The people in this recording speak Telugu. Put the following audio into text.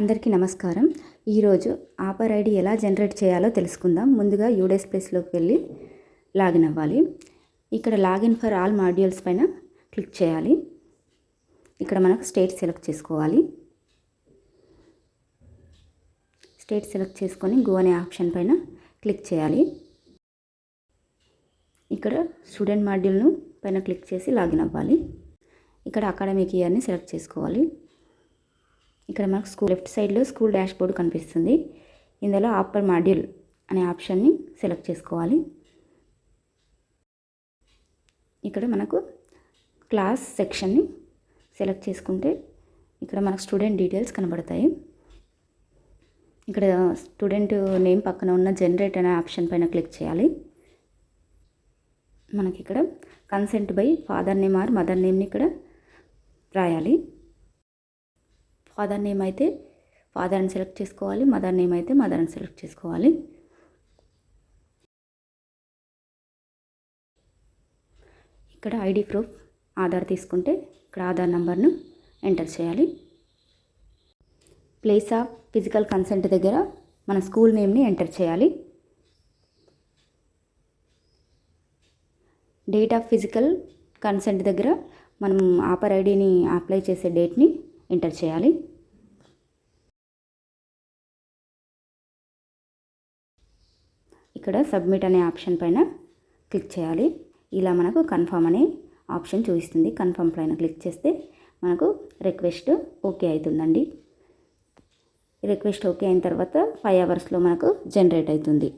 అందరికీ నమస్కారం. ఈరోజు ఆపర్ ఐడి ఎలా జనరేట్ చేయాలో తెలుసుకుందాం. ముందుగా యూడేస్ ప్లేస్లోకి వెళ్ళి లాగిన్ అవ్వాలి. ఇక్కడ లాగిన్ ఫర్ ఆల్ మాడ్యూల్స్ పైన క్లిక్ చేయాలి. ఇక్కడ మనకు స్టేట్ సెలెక్ట్ చేసుకోవాలి. స్టేట్ సెలెక్ట్ చేసుకొని గో అనే ఆప్షన్ పైన క్లిక్ చేయాలి. ఇక్కడ స్టూడెంట్ మాడ్యూల్ను పైన క్లిక్ చేసి లాగిన్ అవ్వాలి. ఇక్కడ అకాడమిక్ ఇయర్ని సెలెక్ట్ చేసుకోవాలి. ఇక్కడ మనకు స్కూల్ లెఫ్ట్ సైడ్లో స్కూల్ డాష్ బోర్డ్ కనిపిస్తుంది. ఇందులో ఆపర్ మాడ్యూల్ అనే ఆప్షన్ని సెలెక్ట్ చేసుకోవాలి. ఇక్కడ మనకు క్లాస్ సెక్షన్ని సెలెక్ట్ చేసుకుంటే ఇక్కడ మనకు స్టూడెంట్ డీటెయిల్స్ కనబడతాయి. ఇక్కడ స్టూడెంట్ నేమ్ పక్కన ఉన్న జనరేట్ అనే ఆప్షన్ పైన క్లిక్ చేయాలి. మనకి ఇక్కడ consent by father name or mother నేమ్ని ఇక్కడ రాయాలి. ఫాదర్ నేమ్ అయితే ఫాదర్ని సెలెక్ట్ చేసుకోవాలి మదర్ నేమ్ అయితే మదర్ని సెలెక్ట్ చేసుకోవాలి. ఇక్కడ ఐడి ప్రూఫ్ ఆధార్ తీసుకుంటే ఇక్కడ ఆధార్ నెంబర్ను ఎంటర్ చేయాలి. ప్లేస్ ఆఫ్ ఫిజికల్ కన్సెంట్ దగ్గర మన స్కూల్ నేమ్ని ఎంటర్ చేయాలి. డేట్ ఆఫ్ ఫిజికల్ కన్సెంట్ దగ్గర మనం ఆపర్ ఐడిని అప్లై చేసే డేట్ని ఎంటర్ చేయాలి. ఇక్కడ సబ్మిట్ అనే ఆప్షన్ పైన క్లిక్ చేయాలి. ఇలా మనకు కన్ఫర్మ్ అనే ఆప్షన్ చూపిస్తుంది. కన్ఫర్మ్ పైన క్లిక్ చేస్తే మనకు రిక్వెస్ట్ ఓకే అవుతుందండి. రిక్వెస్ట్ ఓకే అయిన తర్వాత ఫైవ్ అవర్స్లో మనకు జనరేట్ అవుతుంది.